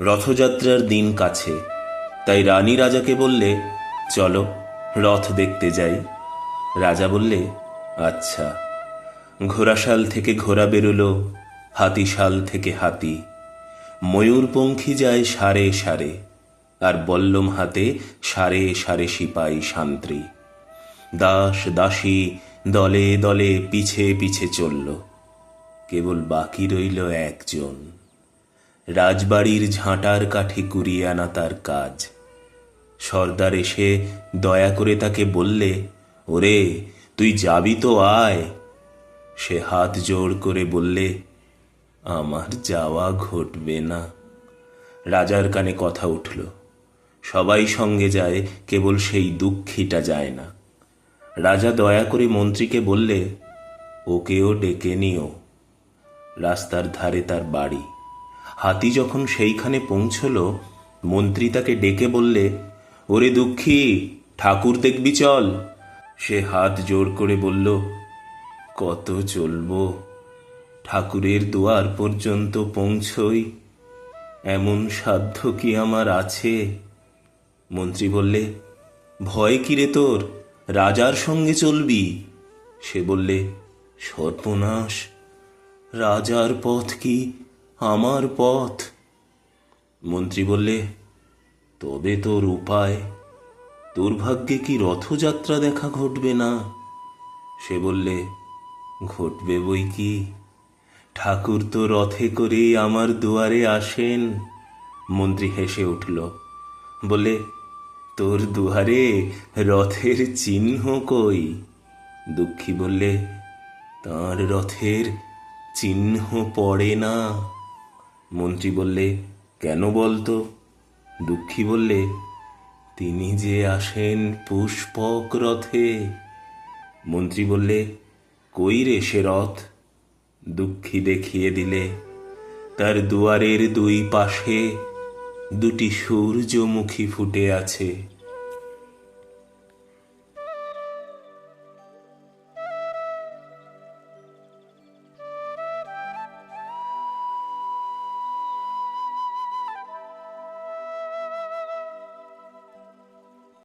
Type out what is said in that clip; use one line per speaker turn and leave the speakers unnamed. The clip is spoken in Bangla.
রথযাত্রার দিন কাছে। তাই রানী রাজাকে বললে, চলো, রথ দেখতে যাই। রাজা বললে আচ্ছা। ঘোড়াশাল থেকে ঘোড়া বেরোলো, হাতিশাল থেকে হাতি। ময়ূরপঙ্খী যায় সারে সারে, আর বল্লম হাতে সারে সারে সিপাই শান্ত্রী দাস দাসী দলে দলে পিছে পিছে চলল, কেবল বাকি রইল একজন। রাজবাড়ির ঝাঁটার কাঠে কুড়িয়ে আনা তার কাজ। সর্দার এসে দয়া করে তাকে বললে, ওরে, তুই যাবি তো আয়। সে হাত জোড় করে বললে, আমার যাওয়া ঘটবে না। রাজার কানে কথা উঠল। সবাই সঙ্গে যায়, কেবল সেই দুঃখীটা যায় না। রাজা দয়া করে মন্ত্রীকে বললে, ওকেও ডেকে নিও। রাস্তার ধারে তার বাড়ি। হাতি যখন সেইখানে পৌঁছল, মন্ত্রী তাকে ডেকে বললে, ওরে দুঃখী, ঠাকুর দেখবি চল। সে হাত জোর করে বলল, কত চলবো, ঠাকুরের দুয়ার পর্যন্ত পৌঁছই। এমন সাধ্য কি আমার আছে? মন্ত্রী বললে, ভয় কিরে তোর? রাজার সঙ্গে চলবি? সে বললে, সর্বনাশ। রাজার পথ কি আমার পথ। মন্ত্রী বললে, তবে তোর উপায়। তোর ভাগ্যে কি রথযাত্রা দেখা ঘটবে না? সে বললে, ঘটবে বই কি? ঠাকুর তো রথে করে আমার দুয়ারে আসেন। মন্ত্রী হেসে উঠল বলে তোর দুয়ারে রথের চিহ্ন কই? দুঃখী বললে, তার রথের চিহ্ন পড়ে না। মন্ত্রী বললে, কেন বলতো? দুঃখী বললে, তিনি যে আসেন পুষ্পক রথে মন্ত্রী বললে, কই রে সে রথ? দুঃখী দেখিয়ে দিলে, তার দুয়ারের দুই পাশে দুটি সূর্যমুখী ফুটে আছে।